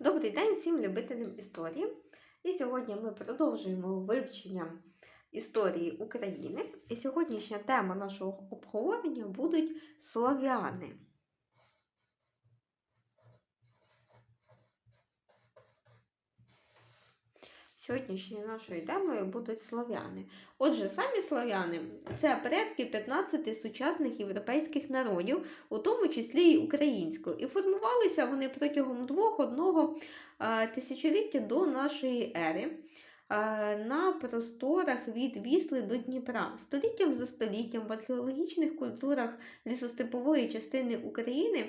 Добрий день всім любителям історії. І сьогодні ми продовжуємо вивчення історії України. І сьогоднішня тема нашого обговорення будуть слов'яни. Сьогоднішньою нашою темою будуть слов'яни. Отже, самі слов'яни це предки 15 сучасних європейських народів, у тому числі й українського. І формувалися вони протягом двох-одного е, тисячоліття до нашої ери на просторах від Вісли до Дніпра. Століттям за століттям в археологічних культурах лісостепової частини України.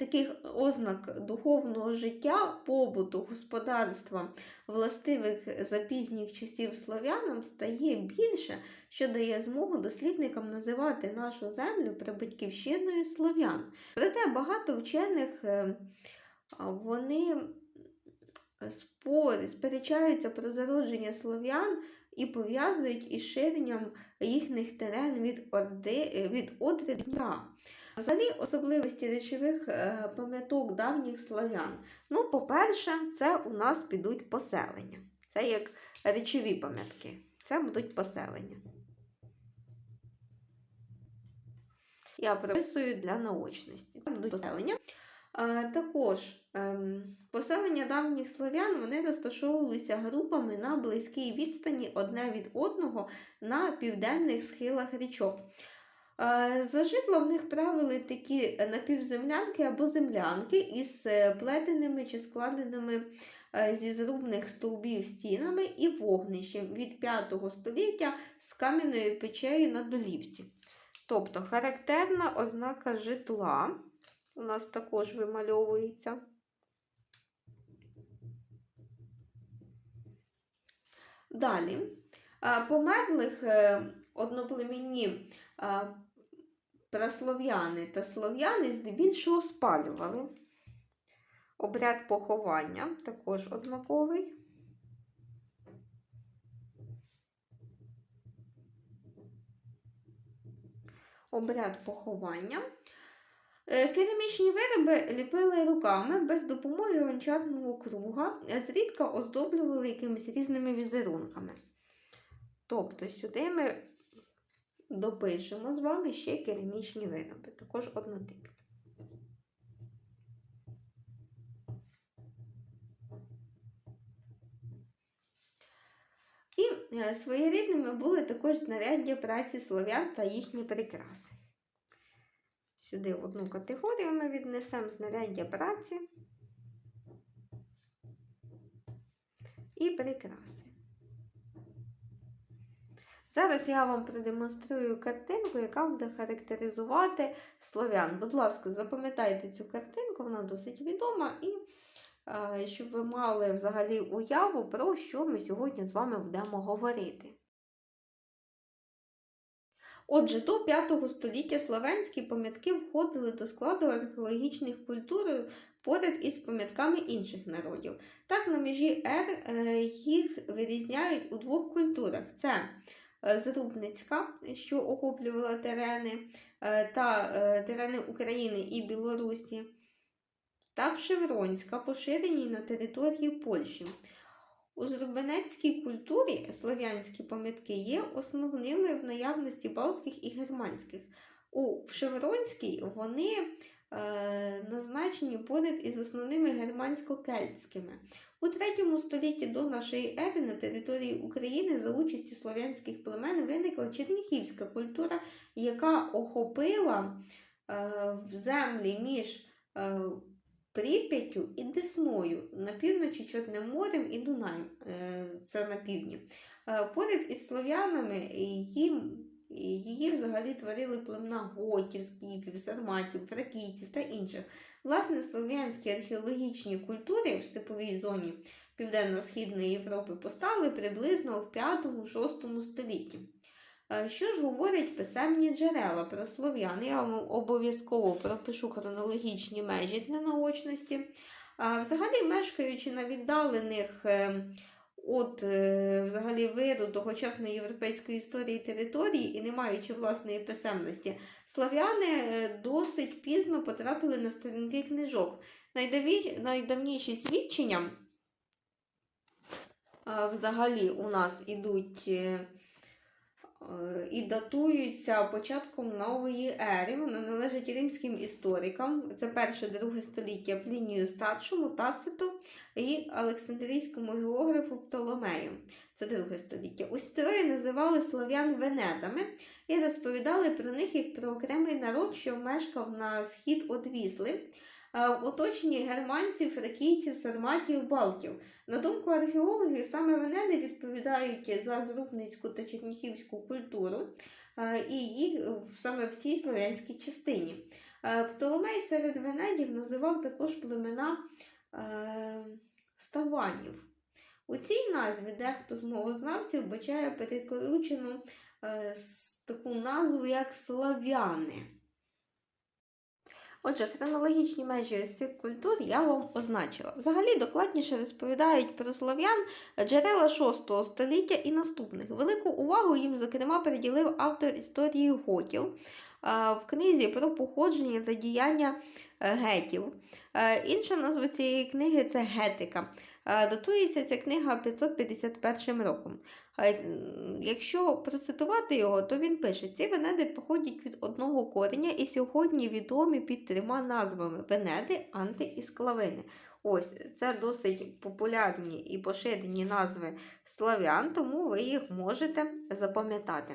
Таких ознак духовного життя, побуту, господарства, властивих запізніх часів слов'янам стає більше, що дає змогу дослідникам називати нашу землю прабатьківщиною слов'ян. Проте багато вчених е, вони спори, сперечаються про зародження слов'ян і пов'язують із ширенням їхніх терен від Орди, від Одри Дніпра. Взагалі, особливості речових е, пам'яток давніх славян. Ну, по-перше, це у нас підуть поселення. Це як речові пам'ятки. Це будуть поселення. Я прописую для наочності. Це будуть поселення. Е, також ем, поселення давніх славян вони розташовувалися групами на близькій відстані одне від одного на південних схилах річок. Е, За житло в них правили такі напівземлянки або землянки із е, плетеними чи складеними е, зі зрубних стовбів стінами і вогнищем від 5 століття з кам'яною печею на долівці. Тобто характерна ознака житла у нас також вимальовується. Далі, е, померлих е, одноплемінні е, праслов'яни та слов'яни здебільшого спалювали. Обряд поховання також однаковий. Обряд поховання. Е, Керамічні вироби ліпили руками без допомоги гончарного круга, зрідка оздоблювали якимись різними візерунками. Тобто сюди ми допишемо з вами ще керамічні вироби, також однотипні. І е, своєрідними були також знаряддя праці слов'ян та їхні прикраси. Сюди в одну категорію ми віднесемо знаряддя праці і прикраси. Зараз я вам продемонструю картинку, яка буде характеризувати слов'ян. Будь ласка, запам'ятайте цю картинку, вона досить відома, і е, щоб ви мали взагалі уяву, про що ми сьогодні з вами будемо говорити. Отже, до 5 століття славянські пам'ятки входили до складу археологічних культур поряд із пам'ятками інших народів. Так, на межі ер е, їх вирізняють у двох культурах: це Зрубницька, що охоплювала терени е, та терени України і Білорусі, та Пшевронська, поширені на території Польщі. У зрубенецькій культурі слов'янські пам'ятки є основними в наявності балтських і германських. У Пшевронській вони е, назначені поряд із основними германсько-кельтськими. У 3 столітті до нашої ери на території України за участю слов'янських племен виникла черніхівська культура, яка охопила е, землі між е, Прип'яттю і Десною на півночі Чорним морем і Дунаєм, е, це на півдні. Е, поряд із слов'янами їм, її взагалі творили племена готів, скіфів, сарматів, фракійців та інших. Власне, слов'янські археологічні культури в степовій зоні Південно-Східної Європи постали приблизно в 5-6 столітті. Е, Що ж говорять писемні джерела про слов'ян? Я вам обов'язково пропишу хронологічні межі для наочності. Взагалі, мешкаючи на віддалених е, от е, взагалі виду тогочасної європейської історії території і не маючи власної писемності, слав'яни е, досить пізно потрапили на сторінки книжок. Найдавніші свідчення взагалі у нас ідуть е, е, і датуються початком нової ери. Вони належать римським історикам. Це перше друге століття Плінію старшому, Тациту і Олександрійському географу Птоломею. Це друге століття. Ось троє називали слов'ян венедами і розповідали про них як про окремий народ, що мешкав на схід від Вісли. Е, В оточенні германців, фракійців, сарматів, балтів. На думку археологів, саме Венеди відповідають за зрубницьку та черніхівську культуру е, і їх саме в цій слов'янській частині. Е, Птоломей серед Венедів називав також племена е, ставанів. У цій назві дехто з мовознавців бачає перекручену е, таку назву як слав'яни. Отже, хронологічні межі цих культур я вам означила. Взагалі докладніше розповідають про слов'ян джерела 6 століття і наступних. Велику увагу їм, зокрема, приділив автор історії готів в книзі про походження та діяння е, гетів. Е, Інша назва цієї книги це Гетика. Е, Датується ця книга 551 роком. Якщо процитувати його, то він пише: ці венеди походять від одного кореня і сьогодні відомі під трьома назвами Венеди, Анти і Склавини. Ось це досить популярні і поширені назви славян, тому ви їх можете запам'ятати.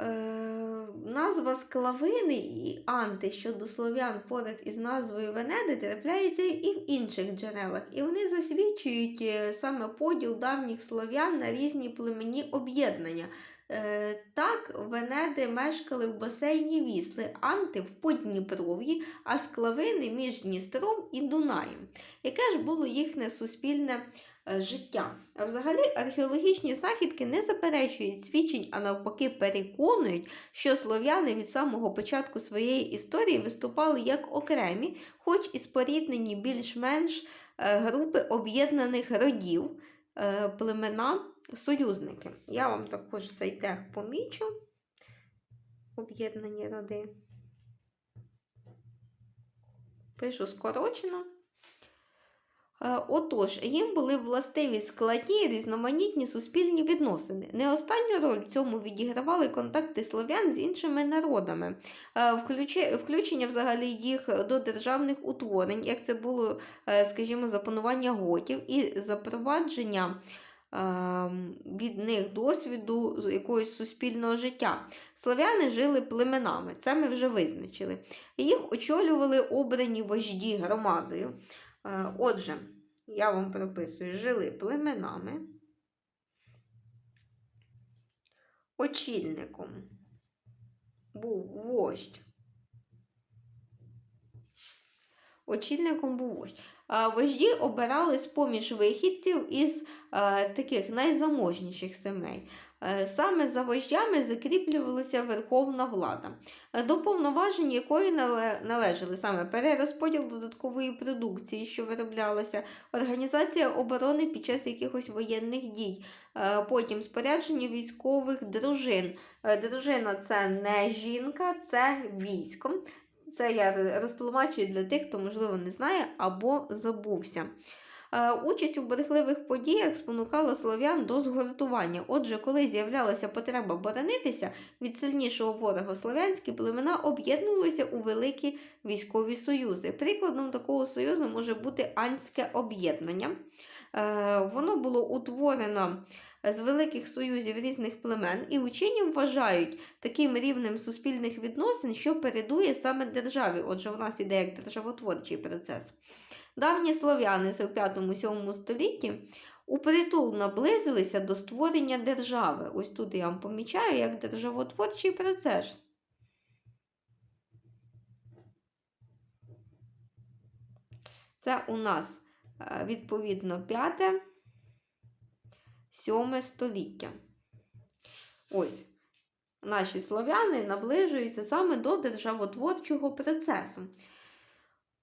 Е, назва склавини і анти щодо слов'ян поряд із назвою Венеди трапляється і в інших джерелах, і вони засвідчують е, саме поділ давніх слов'ян на різні племені об'єднання. Е, Так, Венеди мешкали в басейні Вісли, Анти в Подніпров'ї, а склавини між Дністром і Дунаєм. Яке ж було їхнє суспільне е, життя? А взагалі археологічні знахідки не заперечують свідчень, а навпаки переконують, що слов'яни від самого початку своєї історії виступали як окремі, хоч і споріднені більш-менш е, групи об'єднаних родів, племена, союзники. Я вам також цей тег помічу. Об'єднані роди. Пишу скорочено. Е, Отож, їм були властиві складні і різноманітні суспільні відносини. Не останню роль в цьому відігравали контакти слов'ян з іншими народами, Е, включення взагалі їх до державних утворень, як це було, е, скажімо, запанування готів, і запровадження від них досвіду якогось суспільного життя. Слов'яни жили племенами, це ми вже визначили. Їх очолювали обрані вожді громадою. Е, Отже, я вам прописую, жили племенами, очільником був вождь. Очільником був вождь. Вожді обирали з-поміж вихідців із е, таких найзаможніших сімей. Е, Саме за вождями закріплювалася верховна влада, до повноважень якої належали саме перерозподіл додаткової продукції, що вироблялася, організація оборони під час якихось воєнних дій, е, потім спорядження військових дружин. Дружина це не жінка, це військо. Це я розтлумачую для тих, хто, можливо, не знає або забувся. Е, Участь у берегливих подіях спонукала слов'ян до згуртування. Отже, коли з'являлася потреба боронитися від сильнішого ворога, слов'янські племена об'єднувалися у великі військові союзи. Прикладом такого союзу може бути Анське об'єднання. Е, Воно було утворено з великих союзів різних племен, і учені вважають таким рівнем суспільних відносин, що передує саме державі. Отже, у нас іде як державотворчий процес. Давні слов'яни це в 5-7 столітті упритул наблизилися до створення держави. Ось тут я вам помічаю як державотворчий процес. Це у нас е, відповідно 5 7 століття. Ось наші слов'яни наближуються саме до державотворчого процесу.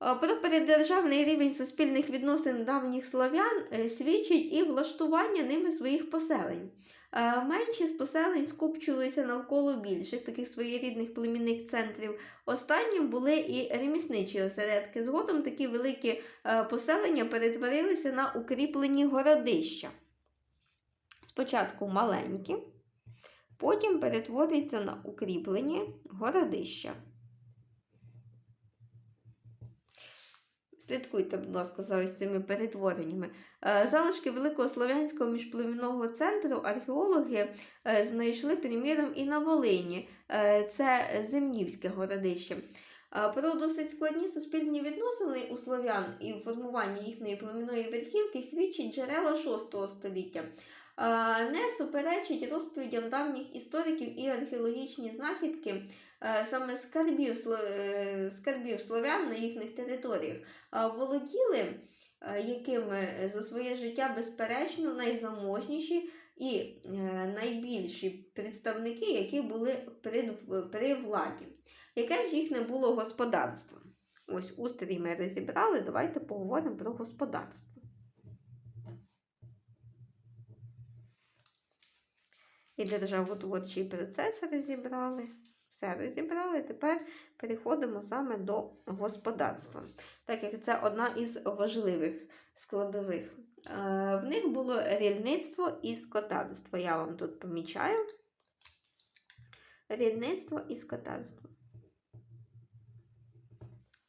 Е, Про передержавний рівень суспільних відносин давніх слов'ян е, свідчить і влаштування ними своїх поселень. Е, Менші з поселень скупчувалися навколо більших, таких своєрідних племінних центрів. Останнім були і ремісничі осередки. Згодом такі великі поселення перетворилися на укріплені городища. Спочатку маленькі, потім перетворюються на укріплені городища. Слідкуйте, будь ласка, за ось цими перетвореннями. Е, Залишки великого слов'янського міжплемінного центру археологи е, знайшли, приміром, і на Волині. Е, Це Земнівське городище. Про досить складні суспільні відносини у слов'ян і формування їхньої племінної верхівки свідчить джерела VI століття. Е, Не суперечить розповідям давніх істориків і археологічні знахідки е, саме скарбів, е, скарбів слов'ян на їхніх територіях володіли, якими за своє життя безперечно найзаможніші і найбільші представники, які були при, при владі. Яке ж їхнє було господарство? Ось устрій ми розібрали, давайте поговоримо про господарство. І державотворчий процес розібрали. Все розібрали. Тепер переходимо саме до господарства так як це одна із важливих складових. Е, В них було рільництво і скотарство. Я вам тут помічаю. Рільництво і скотарство.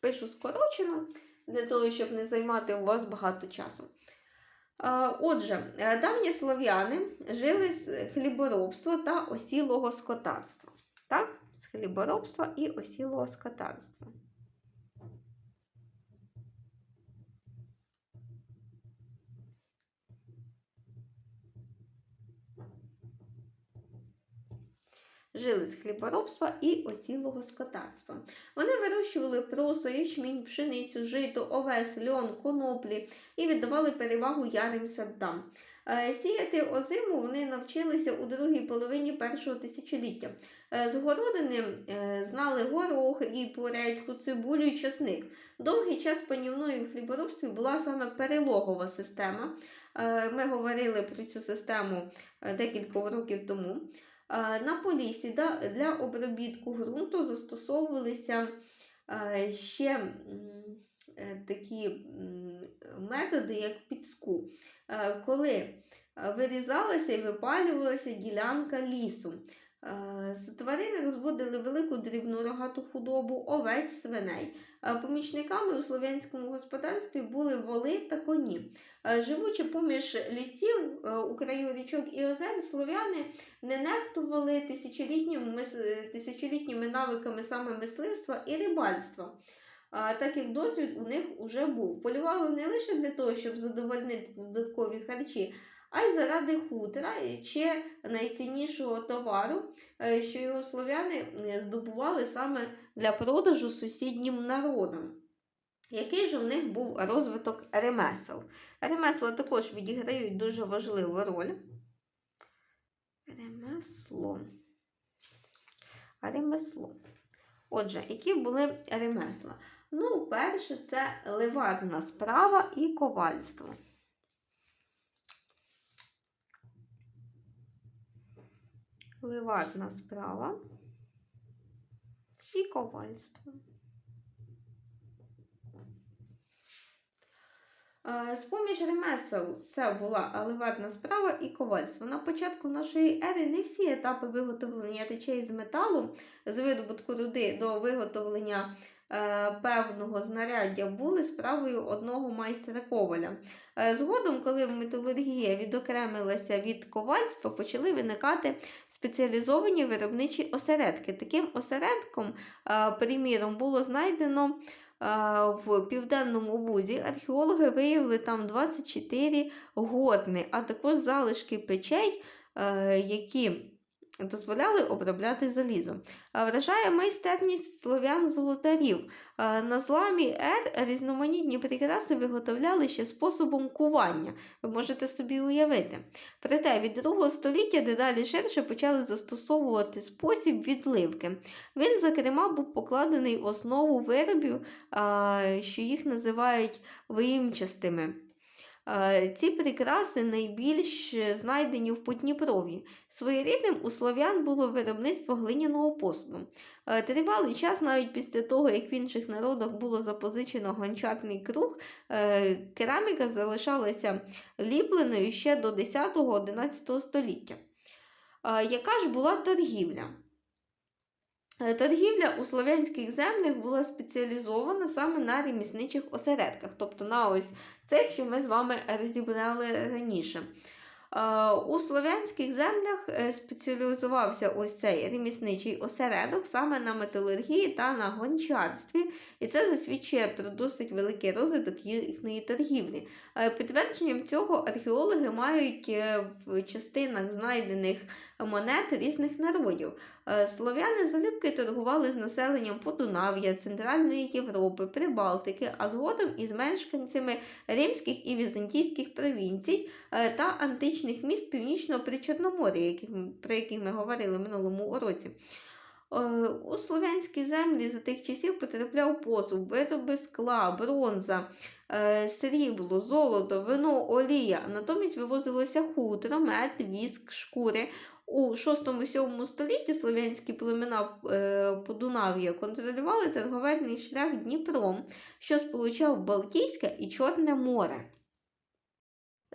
Пишу скорочено, для того, щоб не займати у вас багато часу. Отже, е, давні слов'яни жили з хліборобства та осілого скотарства. Так? З хліборобства і осілого скотарства. Жили з хліборобства і осілого скотарства. Вони вирощували просо, ячмінь, пшеницю, жито, овес, льон, коноплі і віддавали перевагу ярим садам. Е, Сіяти озиму вони навчилися у другій половині першого тисячоліття. Е, З городини е, знали горох і поредьку, цибулю і часник. Довгий час панівною в хліборобстві була саме перелогова система. Ми говорили про цю систему декілька років тому. Е, На полісі для обробітку ґрунту застосовувалися е, ще е, такі методи, як підску, Е, коли вирізалася і випалювалася ділянка лісу. Тварини розводили велику дрібну худобу, овець, свиней. Е, Помічниками у слов'янському господарстві були воли та коні. Е, Живучи поміж лісів е, у краю річок і озер, слов'яни не нехтували тисячолітніми, тисячолітніми навиками саме мисливства і рибальства. Так як досвід у них уже був. Полювали не лише для того, щоб задовольнити додаткові харчі, а й заради хутра чи найціннішого товару, е, що його слов'яни здобували саме для продажу сусіднім народам. Який же в них був розвиток ремесел? Ремесла також відіграють дуже важливу роль. Ремесло. Ремесло. Отже, які були ремесла? Ну, перше, це ливарна справа і ковальство. Ливарна справа і ковальство. Е, З-поміж ремесел це була ливарна справа і ковальство. На початку нашої ери не всі етапи виготовлення речей з металу, з видобутку руди до виготовлення певного знаряддя були справою одного майстра коваля. Е, Згодом, коли металургія відокремилася від ковальства, почали виникати спеціалізовані виробничі осередки. Таким осередком, е, приміром, було знайдено в південному бузі археологи виявили там 24 горни, а також залишки печей, е, які дозволяли обробляти залізо. Вражає майстерність слов'ян-золотарів. На зламі Р різноманітні прикраси виготовляли ще способом кування. Ви можете собі уявити. Проте від другого століття дедалі ширше почали застосовувати спосіб відливки. Він, зокрема, був покладений в основу виробів, що їх називають виїмчастими. Е, Ці прикраси найбільш знайдені в Подніпров'ї. Своєрідним у слов'ян було виробництво глиняного посуду. Е, Тривалий час, навіть після того, як в інших народах було запозичено гончарний круг, е, кераміка залишалася ліпленою ще до 10-11 століття. Яка ж була торгівля? Е, Торгівля у слов'янських землях була спеціалізована саме на ремісничих осередках, тобто на ось це, що ми з вами розібрали раніше. Е, У слов'янських землях е, спеціалізувався ось цей ремісничий осередок саме на металургії та на гончарстві, і це засвідчує про досить великий розвиток їхньої торгівлі. Підтвердженням цього археологи мають в частинах знайдених монет різних народів. Е, Слов'яни залюбки торгували з населенням Подунав'я, Центральної Європи, Прибалтики, а згодом із мешканцями римських і візантійських провінцій е, та античних міст Північного Причорномор'я, про яких ми говорили минулому уроці. Е, У слов'янські землі за тих часів потрапляв посуд, вироби скла, бронза, срібло, золото, вино, олія. Натомість вивозилося хутро, мед, віск, шкури. У 6-7 столітті слов'янські племена е, Подунав'я контролювали торговельний шлях Дніпром, що сполучав Балтійське і Чорне море.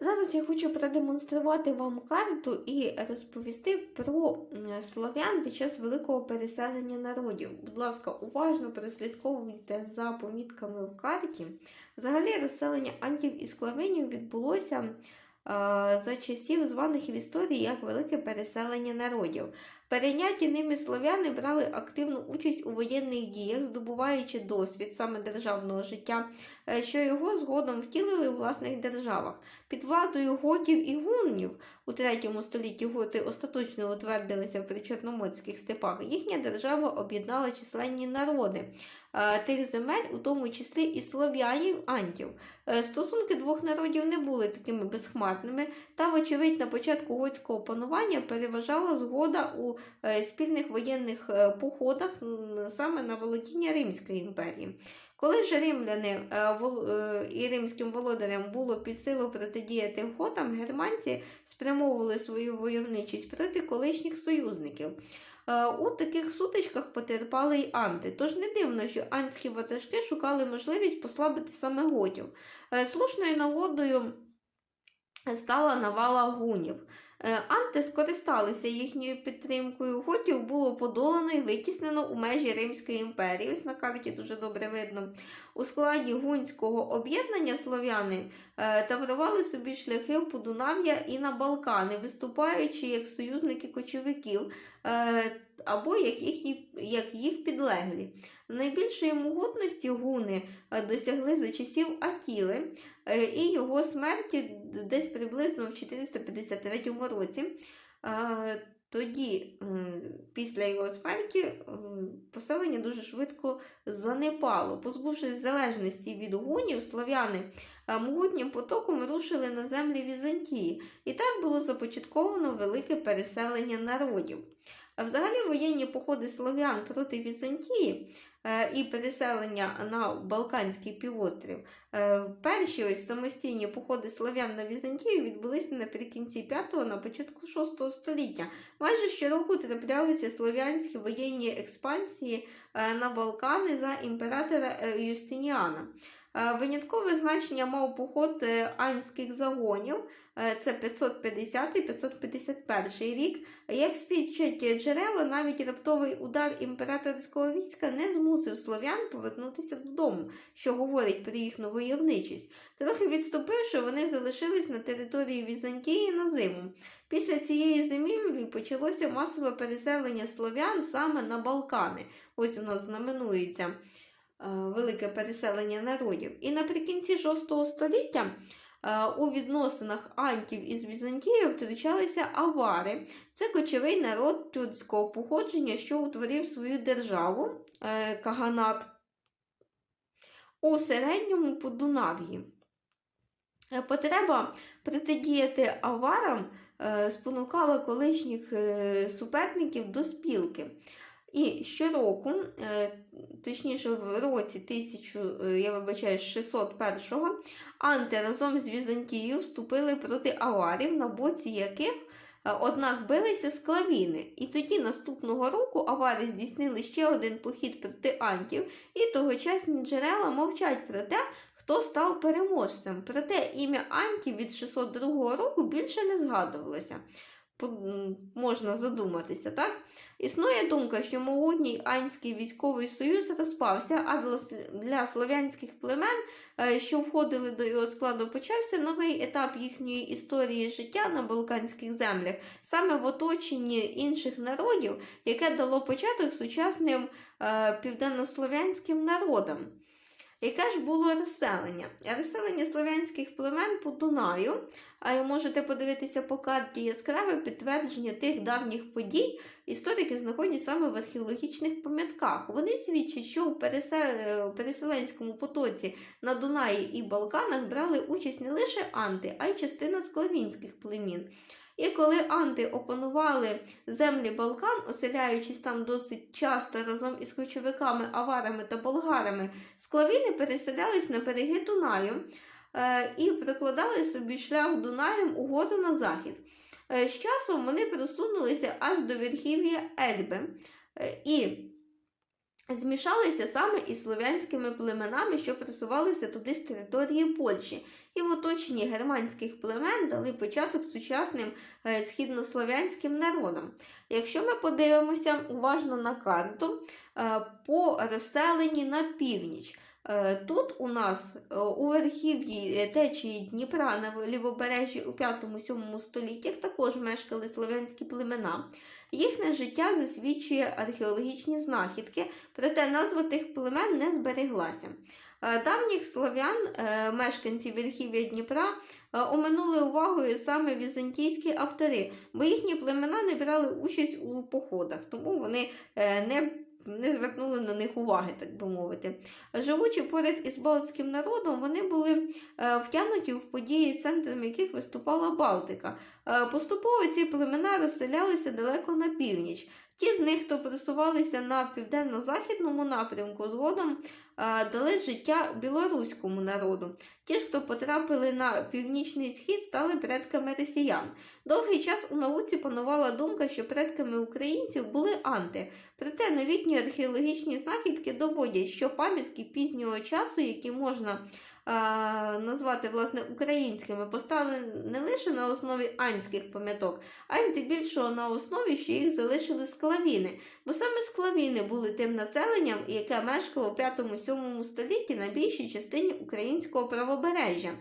Зараз я хочу продемонструвати вам карту і розповісти про слов'ян під час великого переселення народів. Будь ласка, уважно прослідковуйте за помітками в карті. Взагалі, розселення антів і склавинів відбулося за часів званих в історії як велике переселення народів. Перейняті ними слов'яни брали активну участь у воєнних діях, здобуваючи досвід саме державного життя, е, що його згодом втілили у власних державах. Під владою готів і гуннів у 3 столітті готи остаточно утвердилися в причорноморських степах. Їхня держава об'єднала численні народи е, тих земель, у тому числі і слов'янів антів. Е, Стосунки двох народів не були такими безхмарними, та, вочевидь, на початку готського панування переважала згода у спільних воєнних е, походах саме на володіння Римської імперії. Коли ж римляни е, е, і римським володарям було під силу протидіяти готам, германці спрямовували свою войовничість проти колишніх союзників. Е, У таких сутичках потерпали й анти, тож не дивно, що антські ватажки шукали можливість послабити саме готів. Е, Слушною нагодою стала навала гунів. Е, Анти скористалися їхньою підтримкою. Готів було подолано і витіснено у межі Римської імперії. Ось на карті дуже добре видно. У складі гунського об'єднання слов'яни е, таврували собі шляхи в Подунав'я і на Балкани, виступаючи як союзники кочовиків е, або як їх, як їх підлеглі. Найбільшої могутності гуни е, досягли за часів Атіли е, і його смерті десь приблизно в 453 році. Тоді, після його смерті, поселення дуже швидко занепало. Позбувшись залежності від гунів, слов'яни е, могутнім потоком рушили на землі Візантії, і так було започатковано велике переселення народів. Взагалі воєнні походи слов'ян проти Візантії е, і переселення на Балканський півострів. е, Перші ось самостійні походи слов'ян на Візантію відбулися наприкінці 5-го, на початку 6 століття. Майже щороку траплялися слов'янські воєнні експансії е, на Балкани за імператора Юстиніана. Е, Виняткове значення мав поход анських загонів, е, це 550-551 рік. Як свідчать джерела, навіть раптовий удар імператорського війська не змусив слов'ян повернутися додому, що говорить про їхню войовничість. Трохи відступивши, вони залишились на території Візантії на зиму. Після цієї зимівлі почалося масове переселення слов'ян саме на Балкани. Ось нас знаменується велике переселення народів. І наприкінці VI століття Е, У відносинах антів із Візантією втручалися авари. Це кочовий народ тюркського походження, що утворив свою державу е, Каганат у середньому Подунав'ї. Е, Потреба протидіяти аварам е, спонукала колишніх е, суперників до спілки. І щороку, е, точніше в році 1000, е, я вибачаю, 601-го, анти разом з Візантією вступили проти аварів, на боці яких е, однак билися склавіни. І тоді наступного року авари здійснили ще один похід проти антів, і тогочасні джерела мовчать про те, хто став переможцем. Проте ім'я Антів від 602 року більше не згадувалося. Можна задуматися, так? Існує думка, що могутній Анський військовий союз розпався, а для, слов'янських племен, е, що входили до його складу, почався новий етап їхньої історії життя на Балканських землях, саме в оточенні інших народів, яке дало початок сучасним е, південнослов'янським народам. Яке ж було розселення? Розселення слов'янських племен по Дунаю, а ви можете подивитися по карті яскраве підтвердження тих давніх подій. Історики знаходять саме в археологічних пам'ятках. Вони свідчать, що у переселенському потоці на Дунаї і Балканах брали участь не лише анти, а й частина склавінських племін. І коли анти опанували землі Балкан, оселяючись там досить часто разом із кочовиками, аварами та болгарами, склавіни переселялись на береги Дунаю е, і прокладали собі шлях Дунаєм угору на захід. Е, з часом вони просунулися аж до верхів'я Ельби е, і змішалися саме із слов'янськими племенами, що просувалися туди з території Польщі, і в оточенні германських племен дали початок сучасним е, східнослов'янським народам. Якщо ми подивимося уважно на карту е, по розселенні на північ, е, тут у нас е, у верхів'ї е, течії Дніпра на лівобережжі у 5-7 століттях також мешкали слов'янські племена. Їхнє життя засвідчує археологічні знахідки, проте назва тих племен не збереглася. Е, Давніх слов'ян, е, мешканці верхів'я Дніпра, е, оминули увагою саме візантійські автори, бо їхні племена не брали участь у походах, тому вони е, не, не звернули на них уваги, так би мовити. Живучи поряд із балтським народом, вони були е, втягнуті в події, центром яких виступала Балтика. Е, Поступово ці племена розселялися далеко на північ. Ті з них, хто просувалися на південно-західному напрямку, згодом е, дали життя білоруському народу. Ті ж, хто потрапили на північний схід, стали предками росіян. Довгий час у науці панувала думка, що предками українців були анти. Проте новітні археологічні знахідки доводять, що пам'ятки пізнього часу, які можна назвати власне українськими, поставлені не лише на основі анських пам'яток, а й здебільшого на основі, що їх залишили склавіни. Бо саме склавіни були тим населенням, яке мешкало у 5-7 столітті на більшій частині українського правобережжя.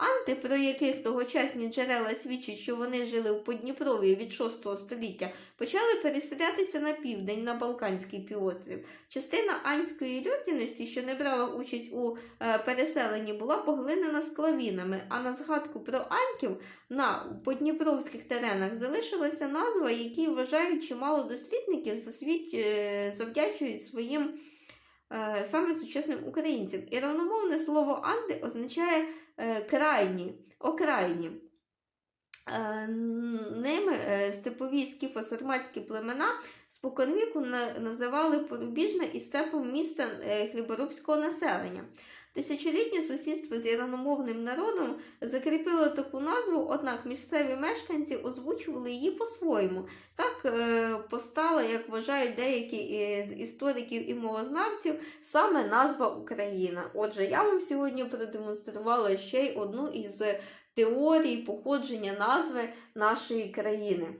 Анти, про яких тогочасні джерела свідчать, що вони жили у Подніпров'ї від 6 століття, почали переселятися на південь на Балканський півострів. Частина анської людяності, що не брала участь у е, переселенні, була поглинена склавінами, а на згадку про антів на подніпровських теренах залишилася назва, якій вважають чимало дослідників е, завдячують своїм е, саме сучасним українцям. І равномовне слово анти означає крайні, окрайні. Е, Ними е, степові скіфо-сарматські племена споконвіку називали порубіжне і степом місце е, хліборобського населення. Тисячолітнє сусідство з іраномовним народом закріпило таку назву, однак місцеві мешканці озвучували її по-своєму. Так е, постала, як вважають деякі із істориків і мовознавців, саме назва Україна. Отже, я вам сьогодні продемонструвала ще й одну із теорій походження назви нашої країни.